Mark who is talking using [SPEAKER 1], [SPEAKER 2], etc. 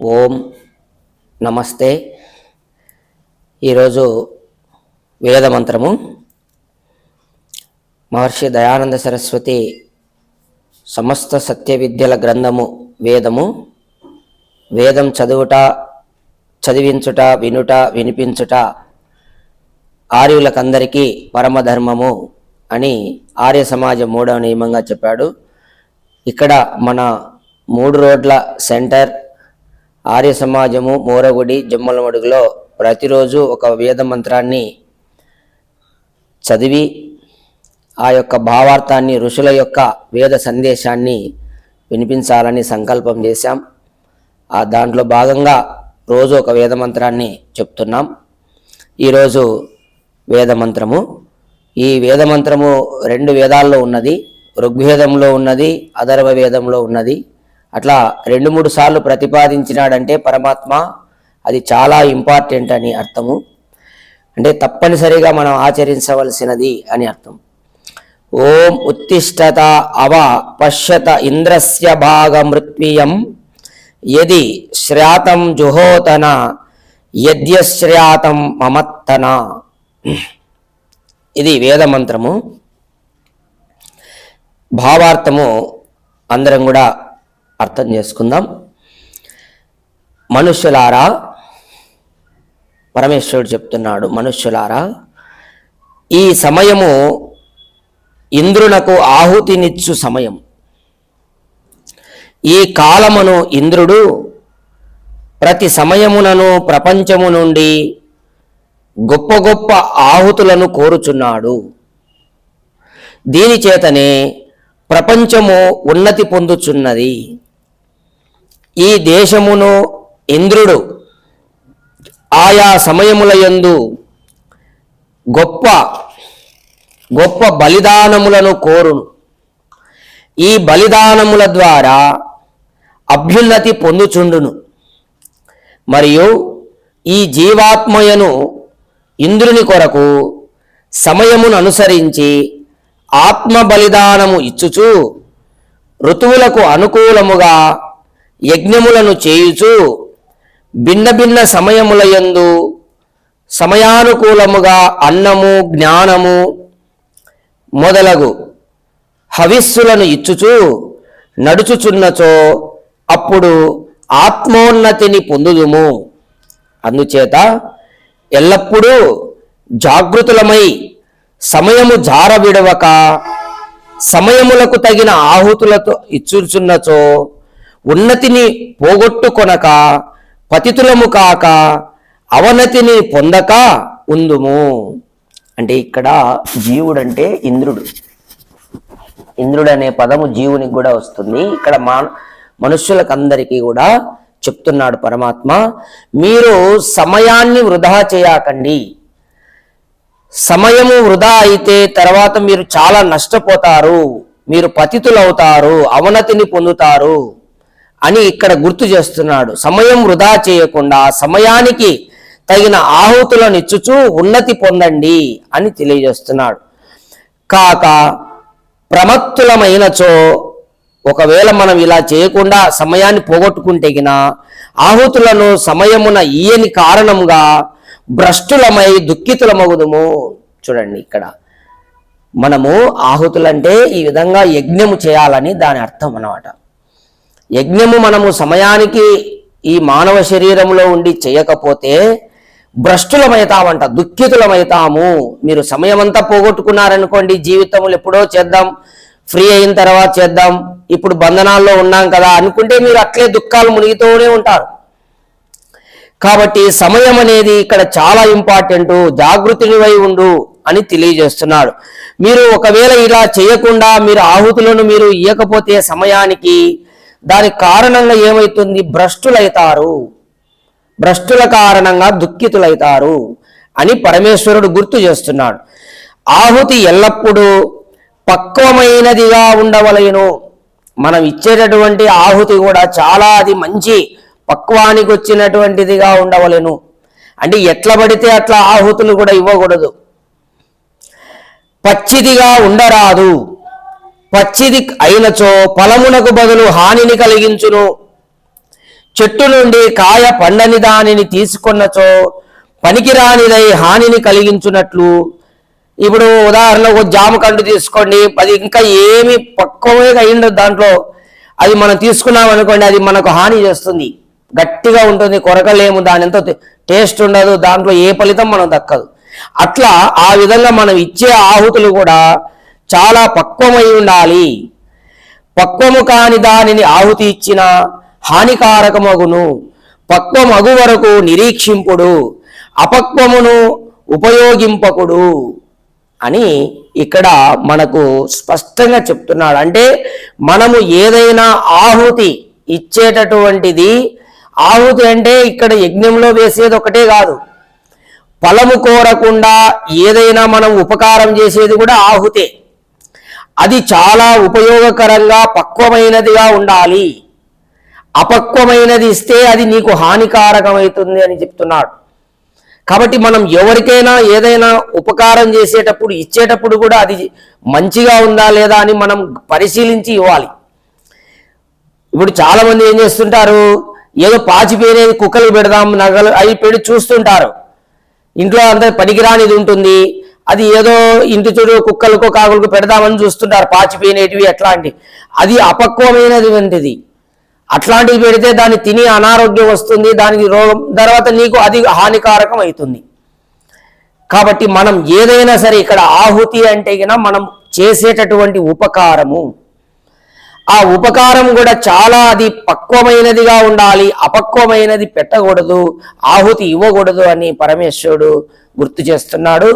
[SPEAKER 1] ఓం నమస్తే. ఈరోజు వేద మంత్రము. మహర్షి దయానంద సరస్వతి సమస్త సత్య విద్యల గ్రంథము వేదము. వేదం చదువుట చదివించుట వినుట వినిపించుట ఆర్యులకందరికీ పరమధర్మము అని ఆర్య సమాజం మూడవ నియమంగా చెప్పాడు. ఇక్కడ మన మూడు రోడ్ల సెంటర్ ఆర్య సమాజము మోరగుడి జమ్మలమడుగులో ప్రతిరోజు ఒక వేద మంత్రాన్ని చదివి ఆ యొక్క భావార్థాన్ని ఋషుల యొక్క వేద సందేశాన్ని వినిపించాలని సంకల్పం చేశాం. ఆ దాంట్లో భాగంగా రోజు ఒక వేద మంత్రాన్ని చెప్తున్నాం. ఈరోజు వేద మంత్రము. ఈ వేద మంత్రము రెండు వేదాల్లో ఉన్నది. ఋగ్వేదంలో ఉన్నది అధర్వ వేదంలో ఉన్నది. అట్లా రెండు మూడు సార్లు ప్రతిపాదించినాడంటే పరమాత్మ అది చాలా ఇంపార్టెంట్ అని అర్థము. అంటే తప్పనిసరిగా మనం ఆచరించవలసినది అని అర్థం. ఓం ఉత్తిష్టత అవ పశ్యత ఇంద్రస్య భాగమృత్వీయం యది శ్రాతం జుహోతన యద్యశ్రాతం మమత్తన. ఇది వేదమంత్రము. భావార్థము అందరం కూడా అర్థం చేసుకుందాం. మనుష్యులారా పరమేశ్వరుడు చెప్తున్నాడు మనుష్యులారా ఈ సమయము ఇంద్రునకు ఆహుతినిచ్చు సమయం. ఈ కాలమును ఇంద్రుడు ప్రతి సమయమునను ప్రపంచము నుండి గొప్ప గొప్ప ఆహుతులను కోరుచున్నాడు. దీని చేతనే ప్రపంచము ఉన్నతి పొందుచున్నది. ఈ దేశమును ఇంద్రుడు ఆయా సమయముల యందు గొప్ప గొప్ప బలిదానములను కోరును. ఈ బలిదానముల ద్వారా అభ్యున్నతి పొందుచుండును. మరియు ఈ జీవాత్మయను ఇంద్రుని కొరకు సమయమును అనుసరించి ఆత్మ బలిదానము ఇచ్చుచు ఋతువులకు అనుకూలముగా యజ్ఞములను చేయుచు భిన్న భిన్న సమయముల యందు సమయానుకూలముగా అన్నము జ్ఞానము మొదలగు హవిస్సులను ఇచ్చుచు నడుచుచున్నచో అప్పుడు ఆత్మోన్నతిని పొందుదుము. అందుచేత ఎల్లప్పుడూ జాగృతులమై సమయము జార విడవక సమయములకు తగిన ఆహుతులతో ఇచ్చుచున్నచో ఉన్నతిని పోగొట్టుకొనక పతితులము కాక అవనతిని పొందక ఉందుము. అంటే ఇక్కడ జీవుడంటే ఇంద్రుడు. ఇంద్రుడు అనే పదము జీవునికి కూడా వస్తుంది. ఇక్కడ మాన మనుష్యులకందరికీ కూడా చెప్తున్నాడు పరమాత్మ మీరు సమయాన్ని వృధా చేయకండి. సమయము వృధా అయితే తర్వాత మీరు చాలా నష్టపోతారు. మీరు పతితులవుతారు అవనతిని పొందుతారు. అని ఇక్కడ గుర్తు చేస్తున్నాడు. సమయం వృధా చేయకుండా సమయానికి తగిన ఆహుతులను ఇచ్చుచు ఉన్నతి పొందండి అని తెలియజేస్తున్నాడు. కాక ప్రమత్తులమైనచో ఒకవేళ మనం ఇలా చేయకుండా సమయాన్ని పోగొట్టుకుంటే గిన ఆహుతులను సమయమున ఈయని కారణంగా భ్రష్టులమై దుఃఖితులమగుదుము. చూడండి ఇక్కడ. మనము ఆహుతులంటే ఈ విధంగా యజ్ఞము చేయాలని దాని అర్థం అన్నమాట. యజ్ఞము మనము సమయానికి ఈ మానవ శరీరంలో ఉండి చేయకపోతే భ్రష్టులమైతామంట దుఃఖితులమైతాము. మీరు సమయమంతా పోగొట్టుకున్నారనుకోండి జీవితములు ఎప్పుడో చేద్దాం ఫ్రీ అయిన తర్వాత చేద్దాం ఇప్పుడు బంధనాల్లో ఉన్నాం కదా అనుకుంటే మీరు అట్లే దుఃఖాలు మునిగితూనే ఉంటారు. కాబట్టి సమయం అనేది ఇక్కడ చాలా ఇంపార్టెంట్ జాగృతినివై ఉండు అని తెలియజేస్తున్నాడు. మీరు ఒకవేళ ఇలా చేయకుండా మీరు ఆహుతులను మీరు ఇయ్యకపోతే సమయానికి దాని కారణంగా ఏమవుతుంది భ్రష్టులైతారు. భ్రష్టుల కారణంగా దుఃఖితులైతారు అని పరమేశ్వరుడు గుర్తు చేస్తున్నాడు. ఆహుతి ఎల్లప్పుడూ పక్వమైనదిగా ఉండవలెను. మనం ఇచ్చేటటువంటి ఆహుతి కూడా చాలా అది మంచి పక్వానికి వచ్చినటువంటిదిగా ఉండవలెను. అంటే ఎట్లా పడితే అట్లా ఆహుతులు కూడా ఇవ్వకూడదు. పచ్చిదిగా ఉండరాదు. పచ్చిది అయినచో ఫలమునకు బదులు హానిని కలిగించును. చెట్టు నుండి కాయ పండని దానిని తీసుకున్నచో పనికిరానిదై హానిని కలిగించున్నట్లు ఇప్పుడు ఉదాహరణకు జామ కండు తీసుకోండి అది ఇంకా ఏమి పక్వమే అయ్యిండదు దాంట్లో. అది మనం తీసుకున్నాం అనుకోండి అది మనకు హాని చేస్తుంది. గట్టిగా ఉంటుంది కొరకలేము దాని ఎంతో టేస్ట్ ఉండదు దాంట్లో ఏ ఫలితం మనం దక్కదు. అట్లా ఆ విధంగా మనం ఇచ్చే ఆహుతులు కూడా చాలా పక్వమై ఉండాలి. పక్వము కాని దానిని ఆహుతి ఇచ్చిన హానికారకమగును. పక్వమగు వరకు నిరీక్షింపుడు. అపక్వమును ఉపయోగింపకుడు అని ఇక్కడ మనకు స్పష్టంగా చెప్తున్నాడు. అంటే మనము ఏదైనా ఆహుతి ఇచ్చేటటువంటిది ఆహుతి అంటే ఇక్కడ యజ్ఞంలో వేసేది ఒకటే కాదు. ఫలము కోరకుండా ఏదైనా మనం ఉపకారం చేసేది కూడా ఆహుతే. అది చాలా ఉపయోగకరంగా పక్వమైనదిగా ఉండాలి. అపక్వమైనది ఇస్తే అది నీకు హానికారకమవుతుంది అని చెప్తున్నాడు. కాబట్టి మనం ఎవరికైనా ఏదైనా ఉపకారం చేసేటప్పుడు ఇచ్చేటప్పుడు కూడా అది మంచిగా ఉందా లేదా అని మనం పరిశీలించి ఇవ్వాలి. ఇప్పుడు చాలామంది ఏం చేస్తుంటారు? ఏదో పాచిపోయినది కుక్కలు పెడదాం నగలు అవి పెడి చూస్తుంటారు. ఇంట్లో అంత పనికిరానిది ఉంటుంది. అది ఏదో ఇంటి చూడు కుక్కలకు కాకులకు పెడదామని చూస్తుంటారు పాచిపోయినటివి ఎట్లాంటి అది అపక్వమైనది వంటిది. అట్లాంటివి పెడితే దాన్ని తిని అనారోగ్యం వస్తుంది దానికి రోగం తర్వాత నీకు అది హానికారకం అవుతుంది. కాబట్టి మనం ఏదైనా సరే ఇక్కడ ఆహుతి అంటే గిన మనం చేసేటటువంటి ఉపకారము. ఆ ఉపకారం కూడా చాలా అది పక్వమైనదిగా ఉండాలి అపక్వమైనది పెట్టకూడదు ఆహుతి ఇవ్వకూడదు అని పరమేశ్వరుడు గుర్తు చేస్తున్నాడు.